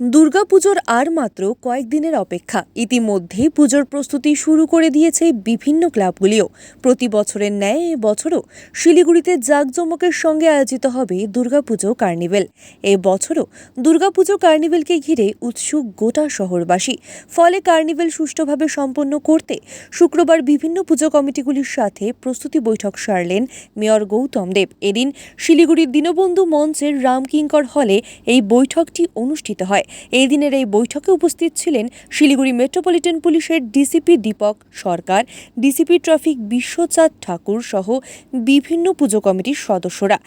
দুর্গাপুজোর আর মাত্র কয়েকদিনের অপেক্ষা। ইতিমধ্যেই পুজোর প্রস্তুতি শুরু করে দিয়েছে বিভিন্ন ক্লাবগুলিও। প্রতি বছরের ন্যায় বছরও শিলিগুড়িতে জাঁকজমকের সঙ্গে আয়োজিত হবে দুর্গাপুজো কার্নিভেল। এ বছরও দুর্গাপুজো কার্নিভেলকে ঘিরে উৎসুক গোটা শহরবাসী। ফলে কার্নিভেল সুষ্ঠুভাবে সম্পন্ন করতে শুক্রবার বিভিন্ন পুজো কমিটিগুলির সাথে প্রস্তুতি বৈঠক সারলেন মেয়র গৌতম দেব। এদিন শিলিগুড়ির দীনবন্ধু মঞ্চের রামকিঙ্কর হলে এই বৈঠকটি অনুষ্ঠিত হয়। এই দিনের এই বৈঠকে উপস্থিত ছিলেন শিলিগুড়ি মেট্রোপলিটন পুলিশের DCP Dipak Sarkar, DCP traffic Bishwachand Thakur সহ বিভিন্ন পুজো কমিটির সদস্যরা।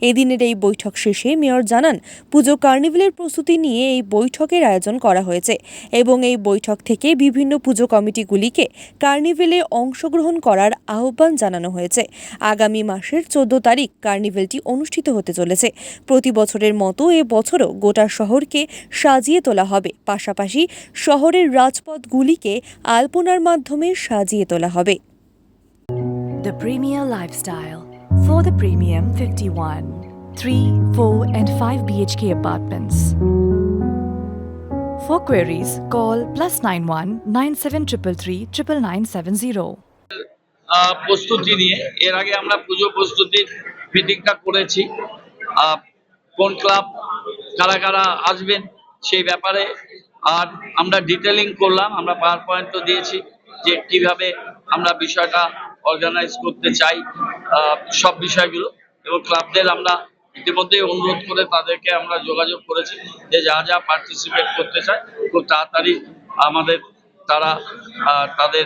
এদিনের এই বৈঠক শেষে মেয়র জানান, পুজো কার্নিভেলের প্রস্তুতি নিয়ে এই বৈঠকের আয়োজন করা হয়েছে এবং এই বৈঠক থেকে বিভিন্ন পুজো কমিটিগুলিকে কার্নিভেলে অংশগ্রহণ করার আহ্বান জানানো হয়েছে। আগামী মাসের চোদ্দ তারিখ কার্নিভেলটি অনুষ্ঠিত হতে চলেছে। প্রতি বছরের মতো এ বছরও গোটা শহরকে সাজিয়ে তোলা হবে। পাশাপাশি শহরের রাজপথগুলিকে আলপনার মাধ্যমে সাজিয়ে তোলা হবে। The Premier Lifestyle for the Premium 51. 3, 4, and 5 BHK apartments. For queries, call plus 91 9733 99970. আহ, প্রস্তুতি নিয়ে এর আগে আমরা পুজো প্রস্তুতির মিটিংটা করেছি কোন ক্লাব কারা কারা আসবেন সেই ব্যাপারে আর আমরা ডিটেলিং করলাম আমরা পাওয়ার পয়েন্টও দিয়েছি যে কীভাবে আমরা বিষয়টা অর্গানাইজ করতে চাই সব বিষয়গুলো এবং ক্লাবদের আমরা ইতিমধ্যেই অনুরোধ করে তাদেরকে আমরা যোগাযোগ করেছি যে যা যা পার্টিসিপেট করতে চায়, খুব তাড়াতাড়ি আমাদের তারা তাদের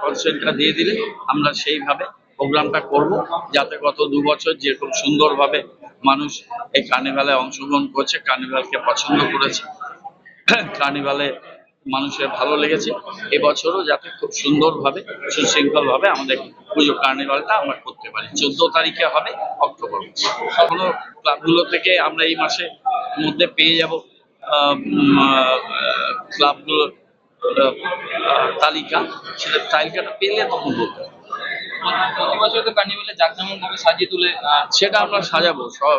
কনসেন্টটা দিয়ে দিলে আমরা সেইভাবে প্রোগ্রামটা করব যাতে গত দু বছর যেরকম সুন্দরভাবে মানুষ এই কার্নিভালে অংশগ্রহণ করছে কার্নিভালকে পছন্দ করেছে কার্নিভালে মানুষের ভালো লেগেছে। এবছরও যাতে খুব সুন্দরভাবে সুশৃঙ্খলভাবে আমাদের পুজো কার্নিভালটা আমরা করতে পারি। চোদ্দ তারিখে হবে অক্টোবর। এখনও ক্লাবগুলো থেকে আমরা এই মাসে মধ্যে পেয়ে যাব ক্লাবগুলোর তালিকা। সেটা তালিকাটা পেলে তখন বলব। প্রতি বছর তো কার্নিভালে জাঁকজমক ভাবে সাজিয়ে তুলে সেটা আমরা সাজাবো। সব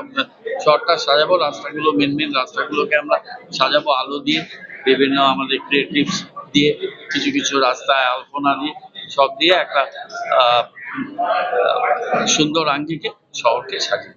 শহরটা সাজাবো রাস্তাগুলো মেন মেন রাস্তাগুলোকে আমরা সাজাবো আলো দিয়ে। বিভিন্ন আমাদের ক্রিয়েটিভস দিয়ে কিছু কিছু রাস্তায় আলপনা দিয়ে সব দিয়ে একটা সুন্দর আঙ্গিকে শহরকে সাজিয়ে